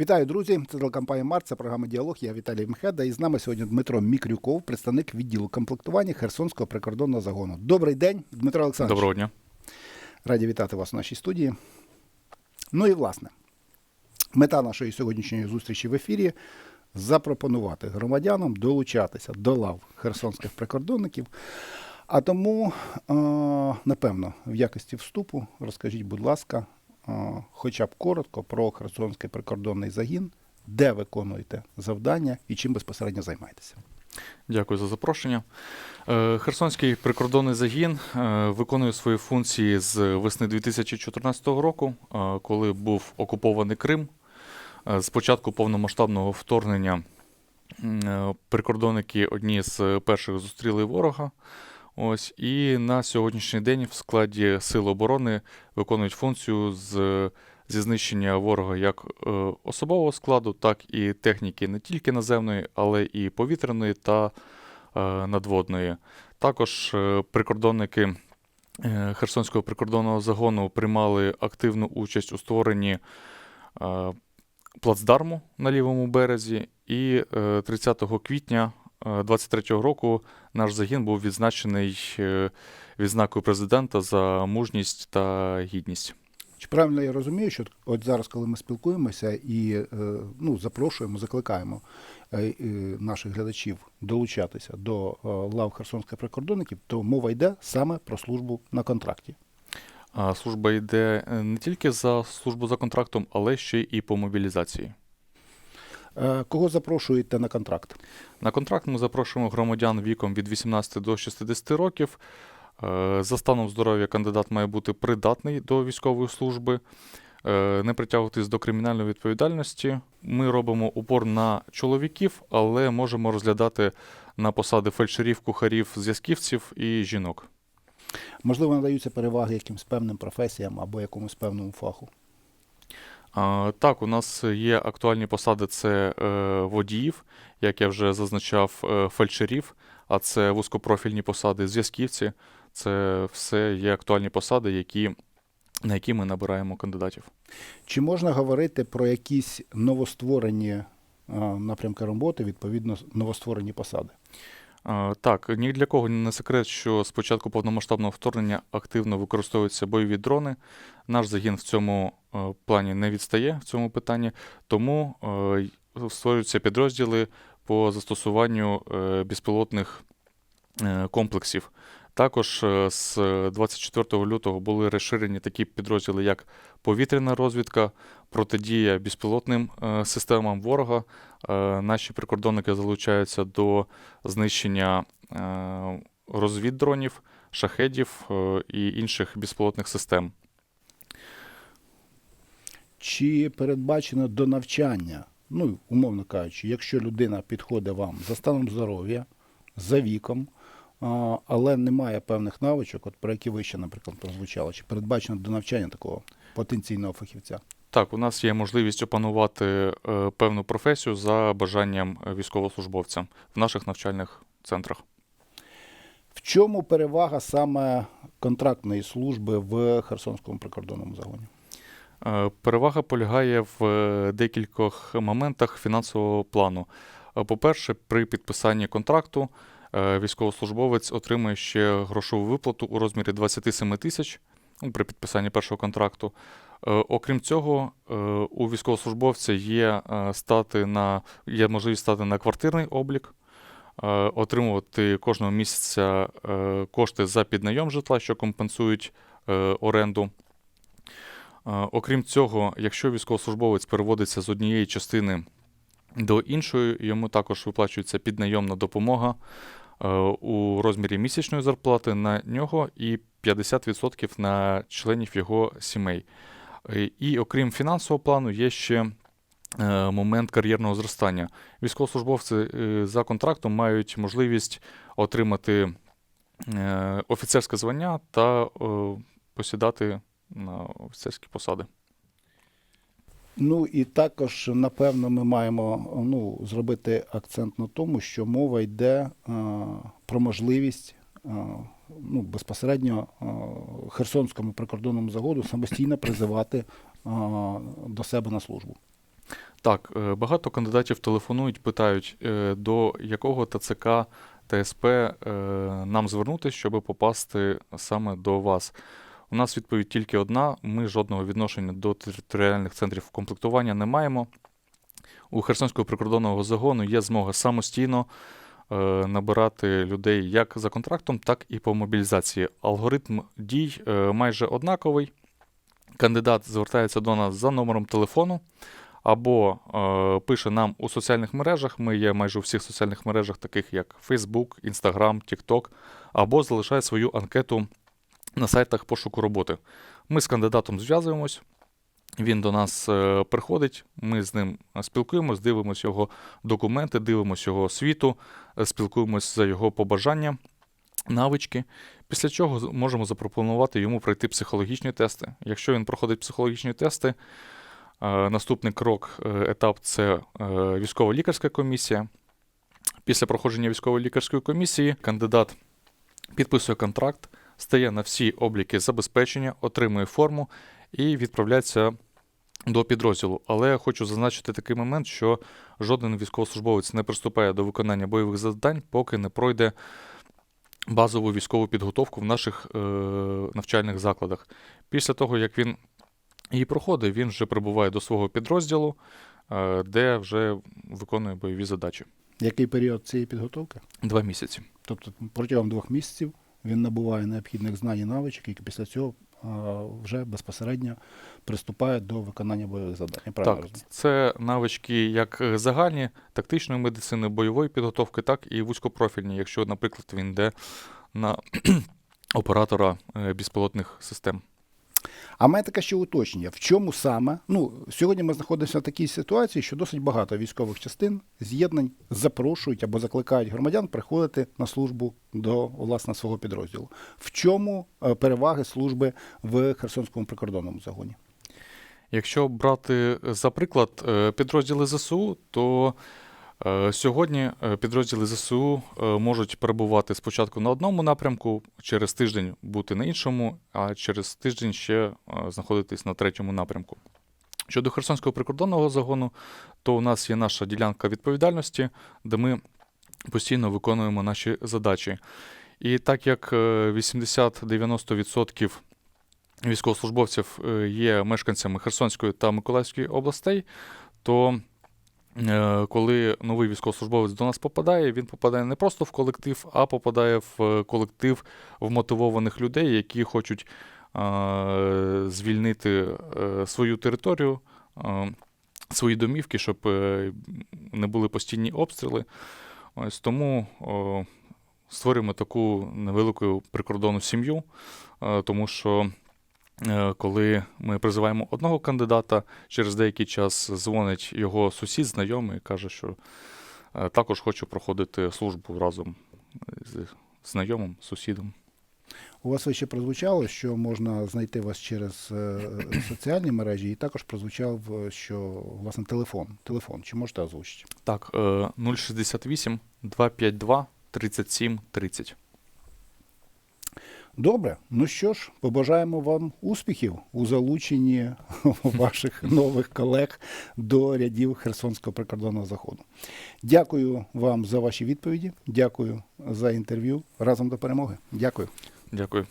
Вітаю, друзі! Це телекомпанія Март, це програма Діалог. Я Віталій Мхеда. І з нами сьогодні Дмитро Мікрюков, представник відділу комплектування Херсонського прикордонного загону. Добрий день, Дмитро Олександрович. Доброго дня. Раді вітати вас у нашій студії. Ну і власне, мета нашої сьогоднішньої зустрічі в ефірі запропонувати громадянам долучатися до лав херсонських прикордонників. А тому, е, напевно, в якості вступу розкажіть, будь ласка, хоча б коротко про Херсонський прикордонний загін, де виконуєте завдання і чим безпосередньо займаєтеся. Дякую за запрошення. Е, Херсонський прикордонний загін е, виконує свої функції з весни 2014 року, е, коли був окупований Крим. Е, З початку повномасштабного вторгнення е, прикордонники одні з перших зустріли ворога. Ось, і на сьогоднішній день в складі Сил оборони виконують функцію з, зі знищення ворога як е, особового складу, так і техніки не тільки наземної, але і повітряної та е, надводної. Також е, прикордонники Херсонського прикордонного загону приймали активну участь у створенні плацдарму на лівому березі, і е, 30 квітня 23-го року наш загін був відзначений е, відзнакою президента за мужність та гідність. Чи правильно я розумію, що от зараз, коли ми спілкуємося і е, ну, запрошуємо, закликаємо е, наших глядачів долучатися до лав херсонських прикордонників, то мова йде саме про службу на контракті. Служба йде не тільки за службу за контрактом, але ще і по мобілізації. Е, Кого запрошуєте на контракт? На контракт ми запрошуємо громадян віком від 18 до 60 років. Е, За станом здоров'я кандидат має бути придатний до військової служби, е, не притягуватись до кримінальної відповідальності. Ми робимо упор на чоловіків, але можемо розглядати на посади фельдшерів, кухарів, зв'язківців і жінок. Можливо, надаються переваги якимсь певним професіям або якомусь певному фаху. Так, у нас є актуальні посади: це е, водіїв, як я вже зазначав, е, фельдшерів, а це вузькопрофільні посади, зв'язківці. Це все є актуальні посади, які, на які ми набираємо кандидатів. Чи можна говорити про якісь новостворені напрямки роботи, відповідно, новостворені посади? Так, ні для кого не секрет, що з початку повномасштабного вторгнення активно використовуються бойові дрони. Наш загін в цьому е, плані не відстає в цьому питанні, тому е, створюються підрозділи по застосуванню е, безпілотних комплексів. Також е, з 24 лютого були розширені такі підрозділи, як повітряна розвідка, протидія безпілотним е, системам ворога. Е, Наші прикордонники залучаються до знищення е, розвіддронів, шахедів е, і інших безпілотних систем. Чи передбачено до навчання? Ну, умовно кажучи, якщо людина підходить вам за станом здоров'я, за віком, але не має певних навичок, от про які ви ще, наприклад, прозвучали, чи передбачено до навчання такого потенційного фахівця? Так, у нас є можливість опанувати е, певну професію за бажанням військовослужбовця в наших навчальних центрах. В чому перевага саме контрактної служби в Херсонському прикордонному загоні? Е, Перевага полягає в е, декількох моментах фінансового плану. По-перше, при підписанні контракту військовослужбовець отримує ще грошову виплату у розмірі 27 тисяч ну, при підписанні першого контракту. Е, Окрім цього, е, у військовослужбовця є, е, стати на, є можливість стати на квартирний облік, е, отримувати кожного місяця е, кошти за піднайом житла, що компенсують е, оренду. Е, Окрім цього, якщо військовослужбовець переводиться з однієї частини до іншої, йому також виплачується піднайомна допомога е, у розмірі місячної зарплати на нього і 50% на членів його сімей. Е, І окрім фінансового плану, є ще е, момент кар'єрного зростання. Військовослужбовці е, за контрактом мають можливість отримати е, офіцерське звання та е, посідати на офіцерські посади. Ну і також, напевно, ми маємо ну, зробити акцент на тому, що мова йде а, про можливість а, ну, безпосередньо а, Херсонському прикордонному загону самостійно призивати до себе на службу. Так, е, багато кандидатів телефонують, питають, е, до якого ТЦК, ТСП е, нам звернутися, щоб попасти саме до вас. У нас відповідь тільки одна: ми жодного відношення до територіальних центрів комплектування не маємо. У Херсонського прикордонного загону є змога самостійно е, набирати людей як за контрактом, так і по мобілізації. Алгоритм дій е, майже однаковий. Кандидат звертається до нас за номером телефону або е, пише нам у соціальних мережах. Ми є майже у всіх соціальних мережах, таких як Facebook, Instagram, TikTok, або залишає свою анкету на сайтах пошуку роботи. Ми з кандидатом зв'язуємось. Він до нас е, приходить, ми з ним спілкуємось, дивимося його документи, дивимося його освіту, е, спілкуємось за його побажання, навички. Після чого можемо запропонувати йому пройти психологічні тести. Якщо він проходить психологічні тести, е, наступний крок, етап це військово-лікарська комісія. Після проходження військово-лікарської комісії кандидат підписує контракт, стає на всі обліки забезпечення, отримує форму і відправляється до підрозділу. Але хочу зазначити такий момент, що жоден військовослужбовець не приступає до виконання бойових завдань, поки не пройде базову військову підготовку в наших е, навчальних закладах. Після того, як він її проходить, він вже прибуває до свого підрозділу, е, де вже виконує бойові задачі. Який період цієї підготовки? Два місяці. Тобто протягом двох місяців він набуває необхідних знань і навичок, і після цього вже безпосередньо приступає до виконання бойових завдань. Я правильно Так, розумію? це навички як е, загальні, тактичної медицини, бойової підготовки, так і вузькопрофільні, якщо, наприклад, він йде на оператора е, безпілотних систем. А мене таке ще уточнення. В чому саме? Ну, сьогодні ми знаходимося в такій ситуації, що досить багато військових частин з'єднань запрошують або закликають громадян приходити на службу до власне свого підрозділу. В чому е, переваги служби в Херсонському прикордонному загоні? Якщо брати за приклад е, підрозділи ЗСУ, то е, сьогодні е, підрозділи ЗСУ е, можуть перебувати спочатку на одному напрямку, через тиждень бути на іншому, а через тиждень ще е, знаходитись на третьому напрямку. Щодо Херсонського прикордонного загону, то у нас є наша ділянка відповідальності, де ми постійно виконуємо наші задачі. І так як е, 80-90% військовослужбовців е, є мешканцями Херсонської та Миколаївської областей, то е, коли новий військовослужбовець до нас попадає, він попадає не просто в колектив, а попадає в е, колектив вмотивованих людей, які хочуть е, звільнити е, свою територію, е, свої домівки, щоб е, не були постійні обстріли. Ось тому створюємо таку невелику прикордонну сім'ю, е, тому що е, коли ми призиваємо одного кандидата, через деякий час дзвонить його сусід, знайомий і каже, що е, також хочу проходити службу разом з знайомим, сусідом. У вас ще прозвучало, що можна знайти вас через е, соціальні мережі, і також прозвучав, е, що власне телефон. Телефон. Чи можете озвучити? Так, е, 068 252 37 30. Добре, ну що ж, побажаємо вам успіхів у залученні ваших нових колег до рядів Херсонського прикордонного заходу. Дякую вам за ваші відповіді. Дякую за інтерв'ю. Разом до перемоги. Дякую. Дякую.